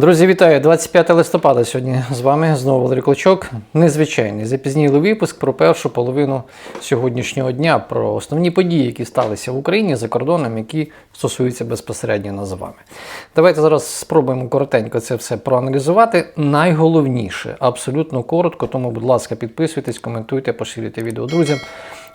Друзі, вітаю! 25 листопада сьогодні з вами знову Валерій Клочок. Незвичайний запізнілий випуск про першу половину сьогоднішнього дня, про основні події, які сталися в Україні за кордоном, які стосуються безпосередньо нас з вами. Давайте зараз спробуємо коротенько це все проаналізувати. Найголовніше, абсолютно коротко, тому, будь ласка, підписуйтесь, коментуйте, поширюйте відео друзям.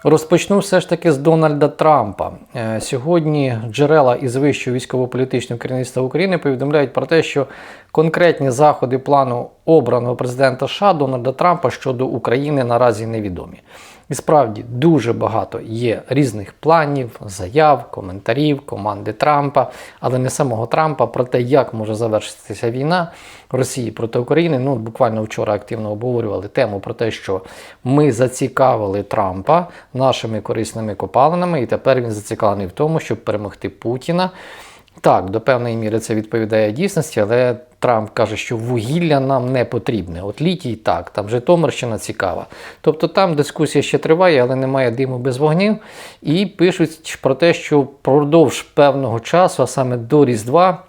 Розпочну все ж таки з Дональда Трампа. Е, Сьогодні джерела із вищого військово-політичного керівництва України повідомляють про те, що конкретні заходи плану обраного президента США Дональда Трампа щодо України наразі невідомі. І справді дуже багато є різних планів, заяв, коментарів, команди Трампа, але не самого Трампа про те, як може завершитися війна Росії проти України. Ну, буквально вчора активно обговорювали тему про те, що ми зацікавили Трампа нашими корисними копалинами, і тепер він зацікавлений в тому, щоб перемогти Путіна. Так, до певної міри це відповідає дійсності, але Трамп каже, що вугілля нам не потрібне. От літій так, там Житомирщина цікава. Тобто там дискусія ще триває, але немає диму без вогнів. І пишуть про те, що впродовж певного часу, а саме до Різдва.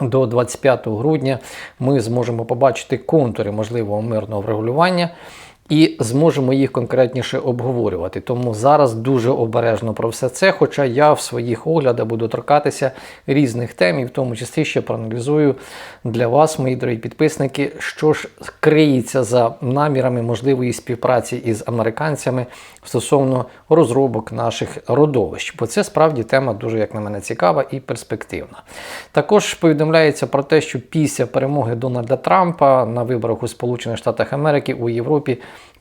До 25 грудня ми зможемо побачити контури можливого мирного врегулювання і зможемо їх конкретніше обговорювати. Тому зараз дуже обережно про все це. Хоча я в своїх оглядах буду торкатися різних тем, і в тому числі ще проаналізую для вас, мої дорогі підписники, що ж криється за намірами можливої співпраці із американцями стосовно розробок наших родовищ. Бо це справді тема дуже, як на мене, цікава і перспективна. Також повідомляється про те, що після перемоги Дональда Трампа на виборах у Сполучених Штатах Америки у Європі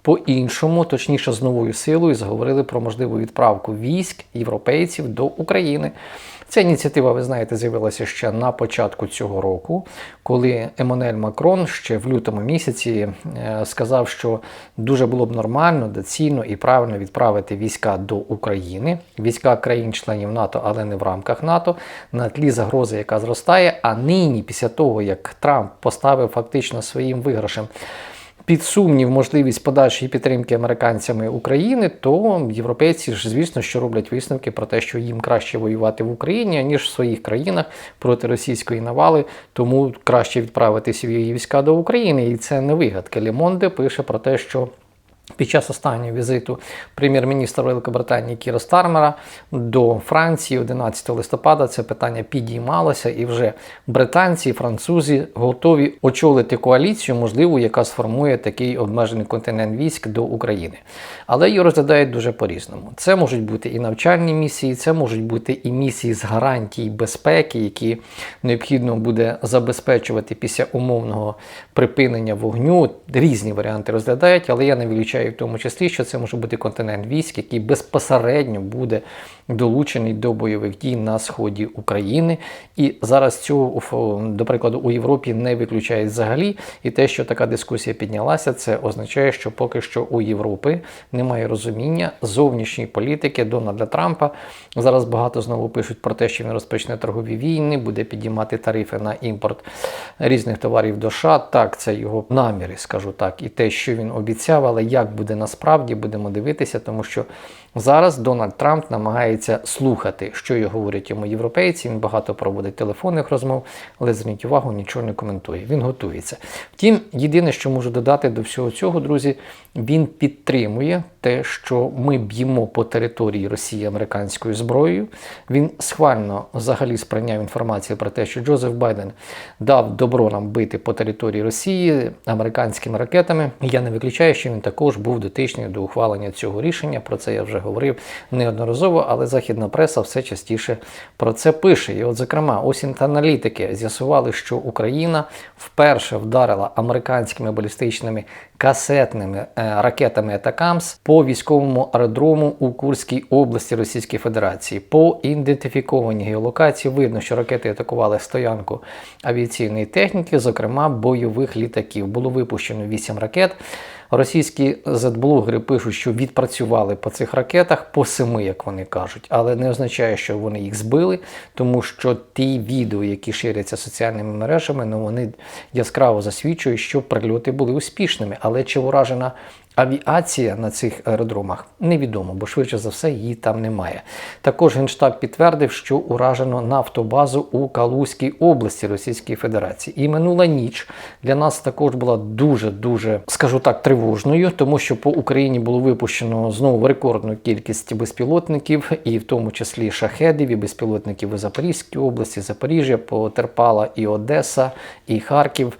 по-іншому, точніше з новою силою, заговорили про можливу відправку військ європейців до України. Ця ініціатива, ви знаєте, з'явилася ще на початку цього року, коли Еммануель Макрон ще в лютому місяці е, сказав, що дуже було б нормально, доцільно і правильно відправити війська до України, війська країн-членів НАТО, але не в рамках НАТО, на тлі загрози, яка зростає. А нині, після того як Трамп поставив фактично своїм виграшем під сумнів можливість подальшої підтримки американцями України, то європейці ж, звісно, що роблять висновки про те, що їм краще воювати в Україні, ніж в своїх країнах проти російської навали, тому краще відправити свої війська до України. І це не вигадка. Лімонде пише про те, що. Під час останнього візиту прем'єр-міністра Великобританії Кіра Стармера до Франції 11 листопада це питання підіймалося, і вже британці і французи готові очолити коаліцію, можливо, яка сформує такий обмежений континент військ до України. Але її розглядають дуже по-різному. Це можуть бути і навчальні місії, це можуть бути і місії з гарантій безпеки, які необхідно буде забезпечувати після умовного припинення вогню. Різні варіанти розглядають, але я не вилучаю в тому числі, що це може бути континент військ, який безпосередньо буде долучений до бойових дій на сході України. І зараз цього, до прикладу, у Європі не виключають взагалі. І те, що така дискусія піднялася, це означає, що поки що у Європи немає розуміння зовнішньої політики Дональда Трампа. Зараз багато знову пишуть про те, що він розпочне торгові війни, буде підіймати тарифи на імпорт різних товарів до США. Так, це його наміри, скажу так, і те, що він обіцяв, але як буде насправді, будемо дивитися, тому що зараз Дональд Трамп намагається слухати, що його говорять йому європейці. Він багато проводить телефонних розмов, але зверніть увагу, нічого не коментує. Він готується. Втім, єдине, що можу додати до всього цього, друзі, він підтримує те, що ми б'ємо по території Росії американською зброєю. Він схвально взагалі сприйняв інформацію про те, що Джозеф Байден дав добро нам бити по території Росії американськими ракетами. Я не виключаю, що він також був дотичний до ухвалення цього рішення. Про це я вже говорив неодноразово, але західна преса все частіше про це пише. І, от, зокрема, ось аналітики з'ясували, що Україна вперше вдарила американськими балістичними касетними е, ракетами Атакамс по військовому аеродрому у Курській області Російської Федерації. По ідентифікованій геолокації видно, що ракети атакували стоянку авіаційної техніки, зокрема бойових літаків. Було випущено 8 ракет. Російські зетблогери пишуть, що відпрацювали по цих ракетах по семи, як вони кажуть, але не означає, що вони їх збили, тому що ті відео, які ширяться соціальними мережами, ну вони яскраво засвідчують, що прильоти були успішними. Але чи уражена Авіація на цих аеродромах невідомо, бо швидше за все її там немає. Також Генштаб підтвердив, що уражено нафтобазу у Калузькій області Російської Федерації. І минула ніч для нас також була дуже дуже, скажу так, тривожною, тому що по Україні було випущено знову рекордну кількість безпілотників, і в тому числі шахедів і безпілотників у Запорізькій області, Запоріжжя, потерпала і Одеса, і Харків.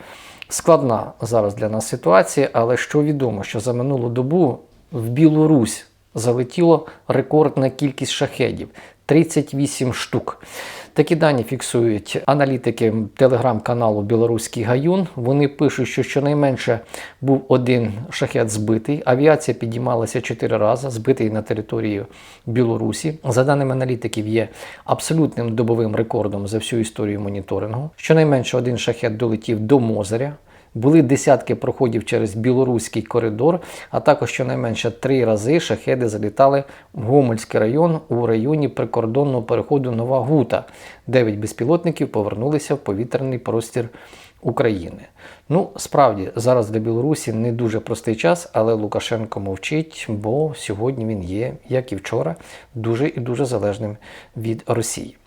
Складна зараз для нас ситуація, але що відомо, що за минулу добу в Білорусь залетіло рекордна кількість шахедів 38 штук. Такі дані фіксують аналітики телеграм-каналу Білоруський Гаюн. Вони пишуть, що щонайменше був один шахет збитий. Авіація підіймалася чотири рази, збитий на території Білорусі. За даними аналітиків, є абсолютним добовим рекордом за всю історію моніторингу. Щонайменше один шахет долетів до Мозеря. Були десятки проходів через білоруський коридор, а також щонайменше три рази шахеди залітали в Гомельський район у районі прикордонного переходу Нова Гута. Дев'ять безпілотників повернулися в повітряний простір України. Ну, справді, зараз для Білорусі не дуже простий час, але Лукашенко мовчить, бо сьогодні він є, як і вчора, дуже і дуже залежним від Росії.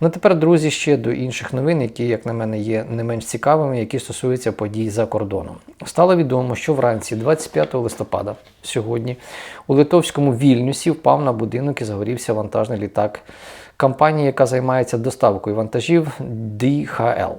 Ну тепер, друзі, ще до інших новин, які, як на мене, є не менш цікавими, які стосуються подій за кордоном. Стало відомо, що вранці 25 листопада сьогодні у литовському Вільнюсі впав на будинок і загорівся вантажний літак компанії, яка займається доставкою вантажів DHL.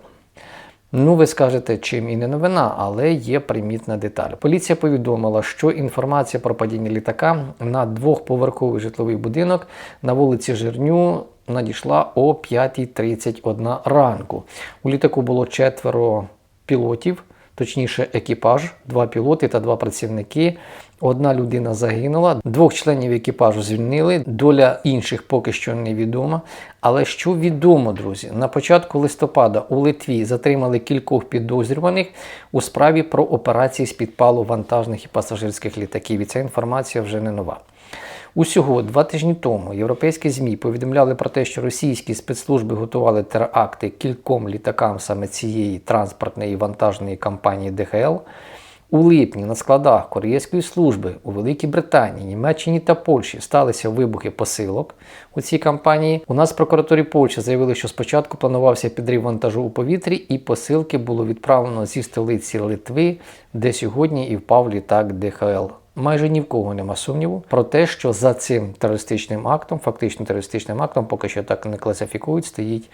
Ну, ви скажете, чим і не новина, але є примітна деталь. Поліція повідомила, що інформація про падіння літака на двохповерховий житловий будинок на вулиці Жирню надійшла о 5.31 ранку. У літаку було четверо пілотів, точніше, екіпаж, два пілоти та два працівники. Одна людина загинула, двох членів екіпажу звільнили. Доля інших поки що невідома. Але що відомо, друзі, на початку листопада у Литві затримали кількох підозрюваних у справі про операції з підпалу вантажних і пасажирських літаків. І ця інформація вже не нова. Усього два тижні тому європейські ЗМІ повідомляли про те, що російські спецслужби готували теракти кільком літакам саме цієї транспортної вантажної компанії ДХЛ. У липні на складах Кореєрської служби у Великій Британії, Німеччині та Польщі сталися вибухи посилок у цій компанії. У нас в прокуратурі Польщі заявили, що спочатку планувався підрив вантажу у повітрі, і посилки було відправлено зі столиці Литви, де сьогодні і впав літак ДХЛ. Майже ні в кого нема сумніву про те, що за цим терористичним актом, фактично терористичним актом, поки що так не класифікують, стоїть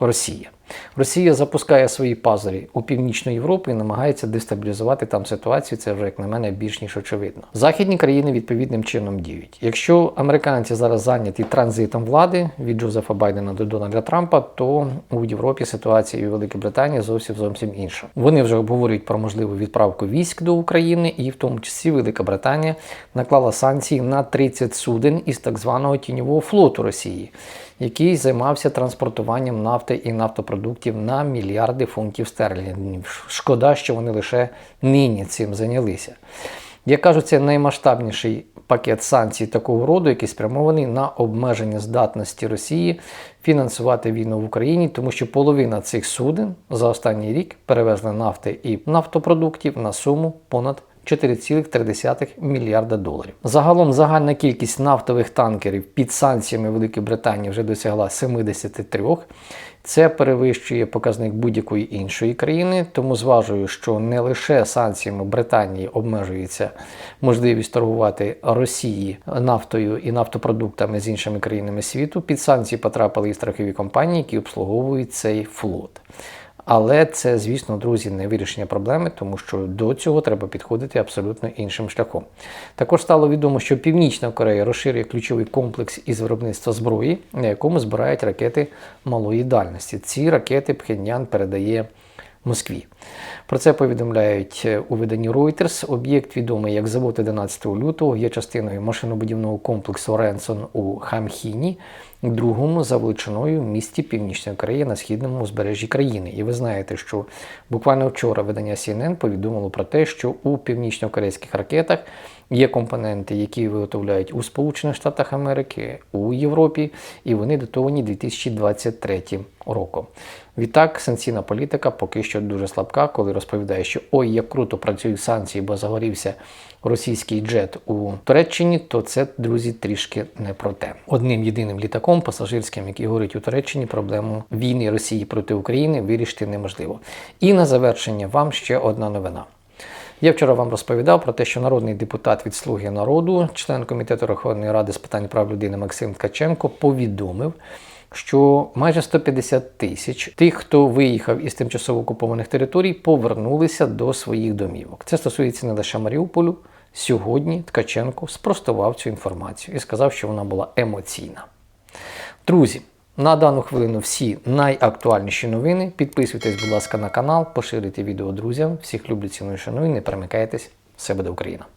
Росія. Росія запускає свої пазурі у північну Європу і намагається дестабілізувати там ситуацію. Це вже як на мене більш ніж очевидно. Західні країни відповідним чином діють. Якщо американці зараз зайняті транзитом влади від Джозефа Байдена до Дональда Трампа, то у Європі ситуація у Великій Британії зовсім зовсім інша. Вони вже обговорюють про можливу відправку військ до України, і в тому числі Велика Британія наклала санкції на 30 суден із так званого тіньового флоту Росії який займався транспортуванням нафти і нафтопродуктів на мільярди фунтів стерлінгів. Шкода, що вони лише нині цим зайнялися. Як кажуть, це наймасштабніший пакет санкцій такого роду, який спрямований на обмеження здатності Росії фінансувати війну в Україні, тому що половина цих суден за останній рік перевезли нафти і нафтопродуктів на суму понад 4,3 мільярда доларів. Загалом загальна кількість нафтових танкерів під санкціями Великої Британії вже досягла 73. Це перевищує показник будь-якої іншої країни, тому зважую, що не лише санкціями Британії обмежується можливість торгувати Росії нафтою і нафтопродуктами з іншими країнами світу. Під санкції потрапили і страхові компанії, які обслуговують цей флот. Але це, звісно, друзі, не вирішення проблеми, тому що до цього треба підходити абсолютно іншим шляхом. Також стало відомо, що Північна Корея розширює ключовий комплекс із виробництва зброї, на якому збирають ракети малої дальності. Ці ракети Пхеньян передає. Москві. Про це повідомляють у виданні Reuters. Об'єкт відомий як завод 11 лютого, є частиною машинобудівного комплексу Ренсон у Хамхіні, другому за величиною місті Північної Кореї на східному узбережжі країни. І ви знаєте, що буквально вчора видання CNN повідомило про те, що у північно-корейських ракетах є компоненти, які виготовляють у Сполучених Штатах Америки, у Європі, і вони датовані 2023 роком. Відтак, санкційна політика поки що дуже слабка, коли розповідає, що ой, як круто працюють санкції, бо загорівся російський джет у Туреччині, то це, друзі, трішки не про те. Одним єдиним літаком пасажирським, який горить у Туреччині, проблему війни Росії проти України вирішити неможливо. І на завершення вам ще одна новина. Я вчора вам розповідав про те, що народний депутат від Слуги народу, член комітету Верховної Ради з питань прав людини Максим Ткаченко, повідомив, що майже 150 тисяч тих, хто виїхав із тимчасово окупованих територій, повернулися до своїх домівок. Це стосується не лише Маріуполю. Сьогодні Ткаченко спростував цю інформацію і сказав, що вона була емоційна. Друзі, на дану хвилину всі найактуальніші новини. Підписуйтесь, будь ласка, на канал, поширюйте відео друзям. Всіх люблю, ціную, шаную, не перемикайтесь. Все буде Україна!